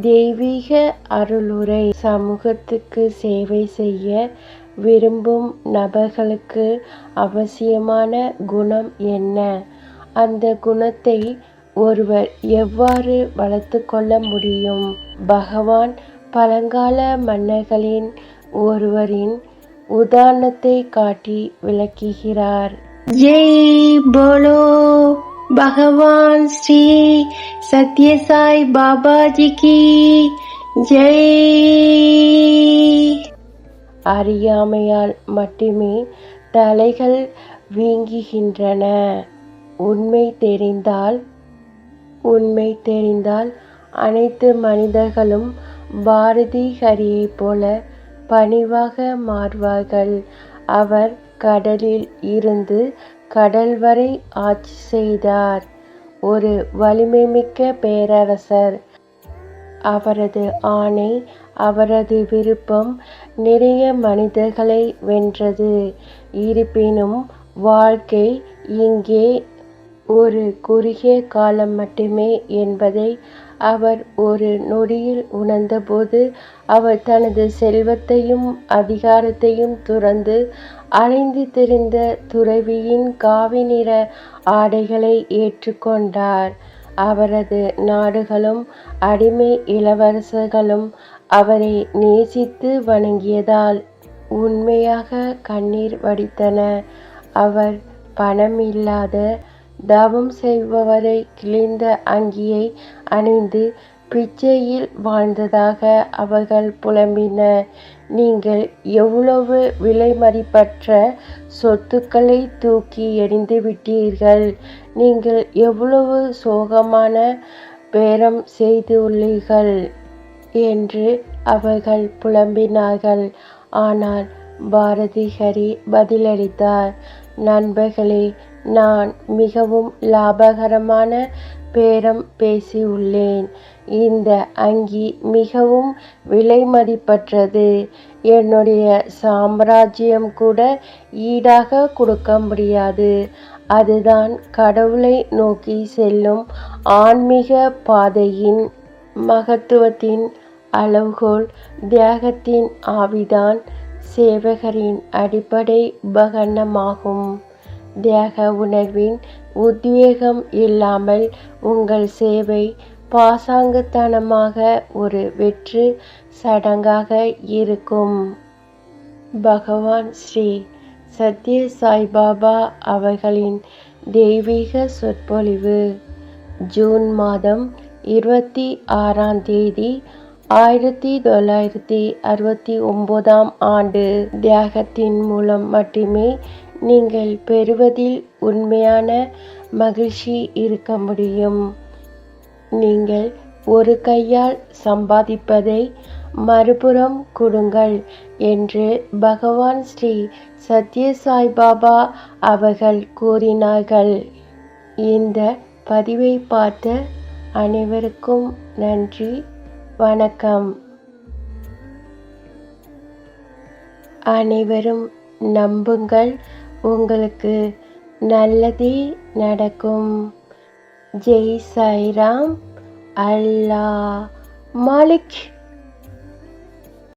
தெய்வீக அருளுரை சமூகத்துக்கு சேவை செய்ய விரும்பும் நபர்களுக்கு அவசியமான குணம் என்ன? அந்த குணத்தை ஒருவர் எவ்வாறு வளர்த்து கொள்ள முடியும்? பகவான் பழங்கால மன்னர்களின் ஒருவரின் உதாரணத்தை காட்டி விளக்குகிறார். ஜெய் போலோ! பகவான் ஸ்ரீ சத்யசாய் பாபாஜி கி ஜெய். அறியாமையால் மட்டுமே தலைகள் வீங்குகின்றன. உண்மை தெரிந்தால் உண்மை தெரிந்தால் அனைத்து மனிதர்களும் பாரதி ஹரியை போல பணிவாக மாறுவார்கள். அவர் கடலில் இருந்து கடல் வரை ஆட்சி செய்தார். ஒரு வலிமைமிக்க பேரரசர். அவரது ஆணை அவரது விருப்பம் நிறைய மனிதர்களை வென்றது. இருப்பினும் வாழ்க்கை இங்கே ஒரு குறுகிய காலம் மட்டுமே என்பதை அவர் ஒரு நொடியில் உணர்ந்தபோது அவர் தனது செல்வத்தையும் அதிகாரத்தையும் துறந்து அலைந்து திரிந்த துறவியின் காவி நிற ஆடைகளை ஏற்றுக்கொண்டார். அவரது நாடுகளும் அடிமை இளவரசர்களும் அவரை நேசித்து வணங்கியதால் உண்மையாக கண்ணீர் வடித்தன. அவர் பணம் இல்லாத தவம் செய்பவரை கிழிந்த அங்கியை அணிந்து பிச்சையில் வாழ்ந்ததாக அவர்கள் புலம்பினர். நீங்கள் எவ்வளவு விலைமதிப்பற்ற சொத்துக்களை தூக்கி எறிந்து விட்டீர்கள். நீங்கள் எவ்வளவு சோகமான பேரம் செய்துள்ளீர்கள் என்று அவர்கள் புலம்பினார்கள். ஆனால் பாரதி ஹரி பதிலளித்தார் நண்பர்களே நான் மிகவும் லாபகரமான பேரம் பேசியுள்ளேன். இந்த அங்கி மிகவும் விலைமதிப்பற்றது என்னுடைய சாம்ராஜ்யம் கூட ஈடாக கொடுக்க முடியாது. அதுதான் கடவுளை நோக்கி செல்லும் ஆன்மீக பாதையின் மகத்துவத்தின் அளவுகோல். தியாகத்தின் ஆவிதான் சேவகரின் அடிப்படை உபகரணமாகும் தியாக உணர்வின். உத்வேகம் இல்லாமல் உங்கள் சேவை பாசாங்குத்தனமாக ஒரு வெற்று சடங்காக இருக்கும். பகவான் ஸ்ரீ சத்ய சாய்பாபா அவர்களின் தெய்வீக சொற்பொழிவு. ஜூன் மாதம் இருபத்தி ஆறாம் தேதி ஆயிரத்தி தொள்ளாயிரத்தி அறுபத்தி ஒன்பதாம் ஆண்டு. தியாகத்தின் மூலம் மட்டுமே நீங்கள் பெறுவதில் உண்மையான மகிழ்ச்சி இருக்க முடியும். நீங்கள் ஒரு கையால் சம்பாதிப்பதை மறுபுறம் கொடுங்கள் என்று பகவான் ஸ்ரீ சத்ய சாய்பாபா அவர்கள் கூறினார்கள். இந்த பதிவை பார்த்த அனைவருக்கும் நன்றி. வணக்கம். அனைவரும் நம்புங்கள். உங்களுக்கு நல்லதே நடக்கும். ஜெய் சாய்ராம். அல்லா மாலிக்.